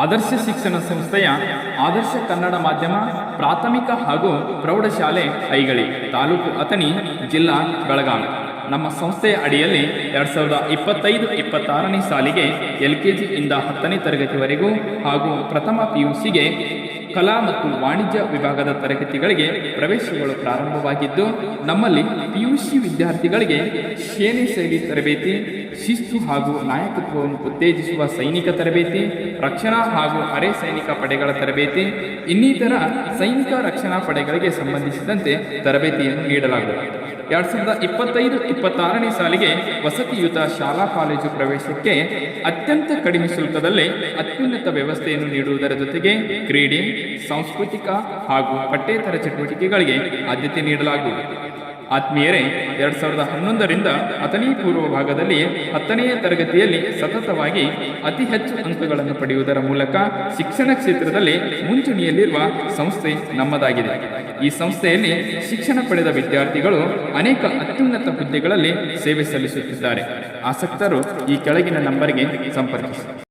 ಆದರ್ಶ ಶಿಕ್ಷಣ ಸಂಸ್ಥೆಯ ಆದರ್ಶ ಕನ್ನಡ ಮಾಧ್ಯಮ, ಪ್ರಾಥಮಿಕ ಹಾಗೂ ಪ್ರೌಢಶಾಲೆ ಐಗಳಿ ತಾಲೂಕು ಅಥಣಿ ಜಿಲ್ಲಾ ಬೆಳಗಾವಿ. ನಮ್ಮ ಸಂಸ್ಥೆಯ ಅಡಿಯಲ್ಲಿ ಎರಡು ಸಾವಿರದ ಇಪ್ಪತ್ತೈದು ಇಪ್ಪತ್ತಾರನೇ ಸಾಲಿಗೆ ಎಲ್ ಕೆ ಜಿಯಿಂದ ಹತ್ತನೇ ತರಗತಿವರೆಗೂ ಹಾಗೂ ಪ್ರಥಮ ಪಿ ಯು ಸಿಗೆ ಕಲಾ ಮತ್ತು ವಾಣಿಜ್ಯ ವಿಭಾಗದ ತರಗತಿಗಳಿಗೆ ಪ್ರವೇಶಗಳು ಪ್ರಾರಂಭವಾಗಿದ್ದು, ನಮ್ಮಲ್ಲಿ ಪಿ ಯು ಸಿ ವಿದ್ಯಾರ್ಥಿಗಳಿಗೆ ಶ್ರೇಣಿ ಶೈಲಿ ತರಬೇತಿ ಶಿಸ್ತು ಹಾಗೂ ನಾಯಕತ್ವವನ್ನು ಉತ್ತೇಜಿಸುವ ಸೈನಿಕ ತರಬೇತಿ, ರಕ್ಷಣಾ ಹಾಗೂ ಅರೆ ಸೈನಿಕ ಪಡೆಗಳ ತರಬೇತಿ, ಇನ್ನಿತರ ಸೈನಿಕ ರಕ್ಷಣಾ ಪಡೆಗಳಿಗೆ ಸಂಬಂಧಿಸಿದಂತೆ ತರಬೇತಿಯನ್ನು ನೀಡಲಾಗುತ್ತದೆ ಎರಡ್ ಸಾವಿರದ ಇಪ್ಪತ್ತೈದು ಇಪ್ಪತ್ತಾರನೇ ಸಾಲಿಗೆ ವಸತಿಯುತ ಶಾಲಾ ಕಾಲೇಜು ಪ್ರವೇಶಕ್ಕೆ ಅತ್ಯಂತ ಕಡಿಮೆ ಶುಲ್ಕದಲ್ಲಿ ಅತ್ಯುನ್ನತ ವ್ಯವಸ್ಥೆಯನ್ನು ನೀಡುವುದರ ಜೊತೆಗೆ ಕ್ರೀಡೆ, ಸಾಂಸ್ಕೃತಿಕ ಹಾಗೂ ಪಠ್ಯೇತರ ಚಟುವಟಿಕೆಗಳಿಗೆ ಆದ್ಯತೆ ನೀಡಲಾಗುವುದು. ಆತ್ಮೀಯರೇ, ಎರಡ್ ಸಾವಿರದ ಹನ್ನೊಂದರಿಂದ ಹತ್ತನೇ ಪೂರ್ವ ಭಾಗದಲ್ಲಿ ಹತ್ತನೆಯ ತರಗತಿಯಲ್ಲಿ ಸತತವಾಗಿ ಅತಿ ಹೆಚ್ಚು ಅಂಕಗಳನ್ನು ಪಡೆಯುವುದರ ಮೂಲಕ ಶಿಕ್ಷಣ ಕ್ಷೇತ್ರದಲ್ಲಿ ಮುಂಚೂಣಿಯಲ್ಲಿರುವ ಸಂಸ್ಥೆ ನಮ್ಮದಾಗಿದೆ. ಈ ಸಂಸ್ಥೆಯಲ್ಲಿ ಶಿಕ್ಷಣ ಪಡೆದ ವಿದ್ಯಾರ್ಥಿಗಳು ಅನೇಕ ಅತ್ಯುನ್ನತ ಹುದ್ದೆಗಳಲ್ಲಿ ಸೇವೆ ಸಲ್ಲಿಸುತ್ತಿದ್ದಾರೆ. ಆಸಕ್ತರು ಈ ಕೆಳಗಿನ ನಂಬರ್ಗೆ ಸಂಪರ್ಕಿಸಿ.